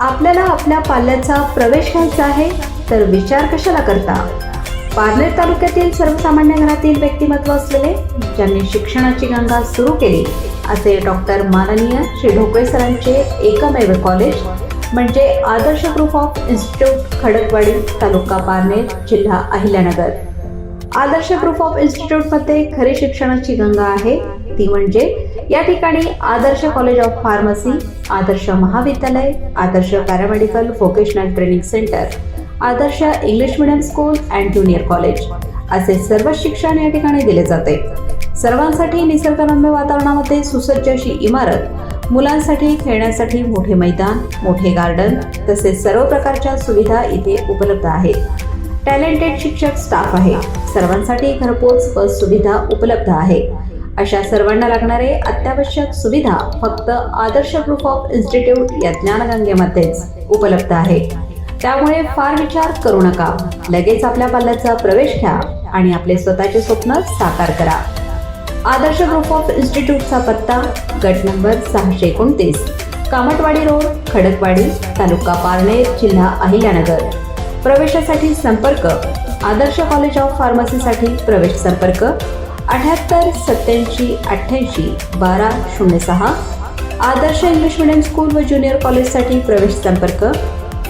आपल्याला आपल्या पाल्याचा प्रवेश घ्यायचा आहे तर विचार कशाला करता? पारनेर तालुक्यातील सर्वसामान्य घरातील व्यक्तिमत्व असलेले ज्यांनी शिक्षणाची गंगा सुरू केली असे डॉक्टर माननीय श्री ढोकळे सरांचे एकमेव कॉलेज म्हणजे Adarsh group of institute Khadakwadi तालुका पारनेर जिल्हा अहिल्यानगर. आदर्श ग्रुप ऑफ इन्स्टिट्यूटमध्ये खरी शिक्षणाची गंगा आहे ती म्हणजे या ठिकाणी Adarsh college of pharmacy Adarsh महाविद्यालय Adarsh paramedical vocational training centre Adarsh English medium school and junior college असे सर्व शिक्षण या ठिकाणी दिले जाते. सर्वांसाठी निसर्गरम्य वातावरणामध्ये सुसज्ज अशी इमारत मुलांसाठी खेळण्यासाठी मोठे मैदान मोठे गार्डन तसेच सर्व प्रकारच्या सुविधा इथे उपलब्ध आहेत. टॅलेंटेड शिक्षक स्टाफ आहे. सर्वांसाठी घरपोच बस सुविधा उपलब्ध आहे. अशा सर्वांना लागणारे अत्यावश्यक सुविधा फक्त आदर्श ग्रुप ऑफ इन्स्टिट्यूट या ज्ञानगंगेमध्येच उपलब्ध आहे. त्यामुळे फार विचार करू नका. लगेच आपल्या पाल्याचा प्रवेश घ्या आणि आपले स्वतःचे स्वप्न साकार करा. आदर्श ग्रुप ऑफ इन्स्टिट्यूटचा पत्ता गट नंबर सहाशे एकोणतीस कामटवाडी रोड खडकवाडी तालुका पारनेर जिल्हा अहिल्यानगर. प्रवेशासाठी संपर्क आदर्श कॉलेज ऑफ फार्मसीसाठी प्रवेश संपर्क अठ्याहत्तर सत्याऐंशी अठ्ठ्याऐंशी बारा शून्य सहा. आदर्श इंग्लिश मिडियम स्कूल व ज्युनियर कॉलेजसाठी प्रवेश संपर्क.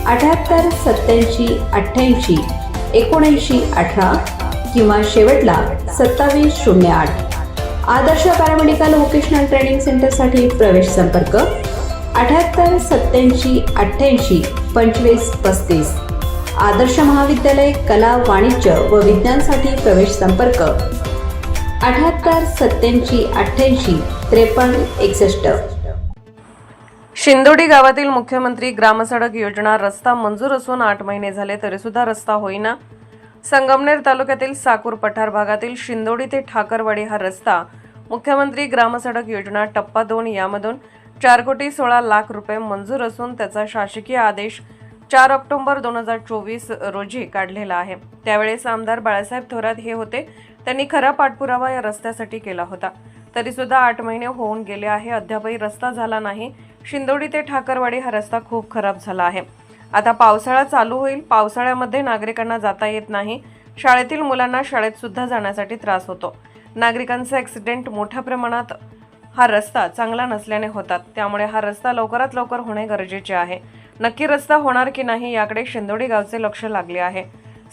अठ्याहत्तर सत्याऐंशी अठ्ठ्याऐंशी एकोणऐंशी अठरा किंवा शेवटला सत्तावीस शून्य आठ. आदर्श पॅरामेडिकल व्होकेशनल ट्रेनिंग सेंटरसाठी प्रवेश संपर्क. अठ्याहत्तर सत्याऐंशी अठ्ठ्याऐंशी पंचवीस पस्तीस. आदर्श महाविद्यालय कला वाणिज्य व विज्ञानसाठी प्रवेश संपर्क. अठ्याहत्तर सत्याऐंशी अठ्ठ्याऐंशी त्रेपन्न एकसष्ट. शिंदोडी गावातील मुख्यमंत्री ग्रामसडक योजना रस्ता मंजूर असून आठ महिने झाले तरी सुद्धा रस्ता होईना. संगमनेर तालुक्यातील साकूर पठार भागातील शिंदोडी ते ठाकरवाडी हा रस्ता मुख्यमंत्री ग्रामसडक योजना टप्पा दोन यामधून चार कोटी सोळा लाख रुपये मंजूर असून त्याचा शासकीय आदेश चार ऑक्टोबर दोन हजार चोवीस रोजी काढलेला आहे. त्यावेळेस आमदार बाळासाहेब थोरात हे होते. त्यांनी खरा पाठपुरावा या रस्त्यासाठी केला होता. तरी सुद्धा आठ महिने होऊन गेले आहे. अद्यापही रस्ता झाला नाही. शिंदोडी ते ठाकरवाडी हा रस्ता खूप खराब झाला आहे. आता पावसाळा चालू होईल. पावसाळ्यामध्ये नागरिकांना जाता येत नाही. शाळेतील मुलांना शाळेत सुद्धा जाण्यासाठी त्रास होतो. नागरिकांचे ॲक्सिडेंट मोठ्या प्रमाणात हा रस्ता चांगला नसल्याने होतात. त्यामुळे हा रस्ता लवकरात लवकर होणे गरजेचे आहे. नक्की रस्ता होणार की नाही याकडे शिंदोडी गावचे लक्ष लागले आहे.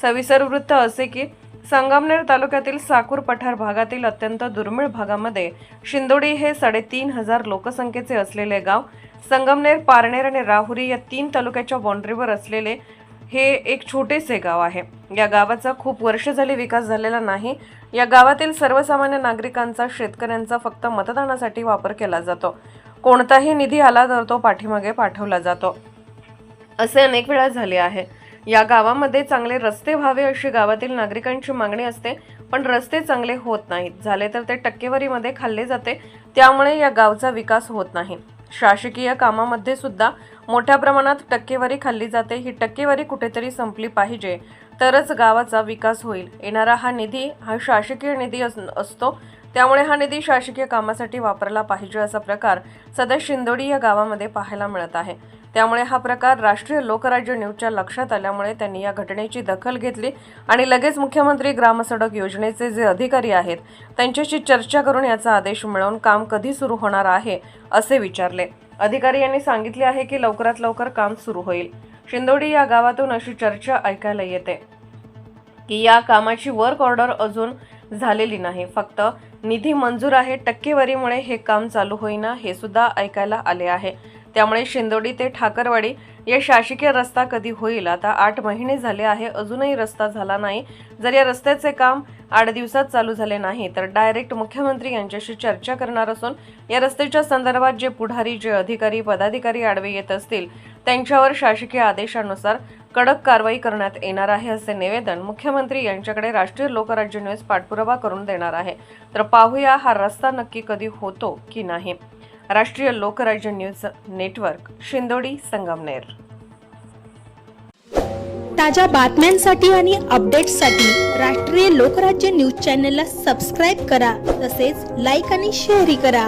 सविसर वृत्त असे की संगमनेर तालुक्यातील साकूर पठार भागातील अत्यंत दुर्मिळ भागामध्ये शिंदोडी हे साडेतीन हजार लोकसंख्येचे असलेले गाव संगमनेर पारनेर आणि राहुरी या तीन तालुक्याच्या बाँड्रीवर असलेले हे एक छोटेसे गाव आहे. या गावाचा खूप वर्ष झाले विकास झालेला नाही. या गावातील सर्वसामान्य नागरिकांचा शेतकऱ्यांचा फक्त मतदानासाठी वापर केला जातो. कोणताही निधी आला तर तो पाठीमागे पाठवला जातो. असे अनेक वेळा झाले आहे. या गावामध्ये चांगले रस्ते व्हावे अशी गावातील नागरिकांची मागणी असते पण रस्ते चांगले होत नाहीत. झाले तर ते टक्केवारीमध्ये खाल्ले जाते. त्यामुळे या गावचा विकास होत नाही. शासकीय कामामध्ये सुद्धा मोठ्या प्रमाणात टक्केवारी खाल्ली जाते. ही टक्केवारी कुठेतरी संपली पाहिजे. तरच गावाचा विकास होईल. येणारा हा निधी हा शासकीय निधी अस- असतो. त्यामुळे हा निधी शासकीय कामासाठी वापरला पाहिजे असा प्रकार सध्या शिंदोडी या गावामध्ये पाहायला मिळत आहे. त्यामुळे हा प्रकार राष्ट्रीय लोकराज्य न्यूजच्या लक्षात आल्यामुळे त्यांनी या घटनेची दखल घेतली आणि लगेच मुख्यमंत्री ग्रामसडक योजनेचे जे अधिकारी आहेत त्यांच्याशी चर्चा करून याचा आदेश मिळवून काम कधी सुरू होणार आहे असे विचारले. अधिकारी यांनी सांगितले आहे की लवकरात लवकर काम सुरू होईल. शिंदोडी या गावातून अशी चर्चा ऐकायला येते की या कामाची वर्क ऑर्डर अजून झालेली नाही. फक्त निधी मंजूर आहे टक्केवारीमुळे हे काम चालू होईना हे सुद्धा ऐकायला आले आहे. त्यामुळे शिंदोडी ते ठाकरवाडी या शासकीय रस्ता कधी होईल? आता आठ महिने झाले आहे अजूनही रस्ता झाला नाही. जर या रस्त्याचे काम आठ दिवसात चालू झाले नाही तर डायरेक्ट मुख्यमंत्री यांच्याशी चर्चा करणार असून या रस्त्याच्या संदर्भात जे पुढारी जे अधिकारी पदाधिकारी आडवे येत असतील त्यांच्यावर शासकीय आदेशानुसार कडक कारवाई करण्यात येणार आहे असे निवेदन मुख्यमंत्री यांच्याकडे राष्ट्रीय लोकराज्य न्यूज पाठपुरावा करून देणार आहे. तर पाहूया हा रस्ता नक्की कधी होतो की नाही. राष्ट्रीय लोकराज्य न्यूज नेटवर्क शिंदोडी संगमनेर. ताज्या बातम्यांसाठी आणि अपडेट्ससाठी राष्ट्रीय लोकराज्य न्यूज चॅनलला सबस्क्राईब करा तसेच लाईक आणि शेअरही करा.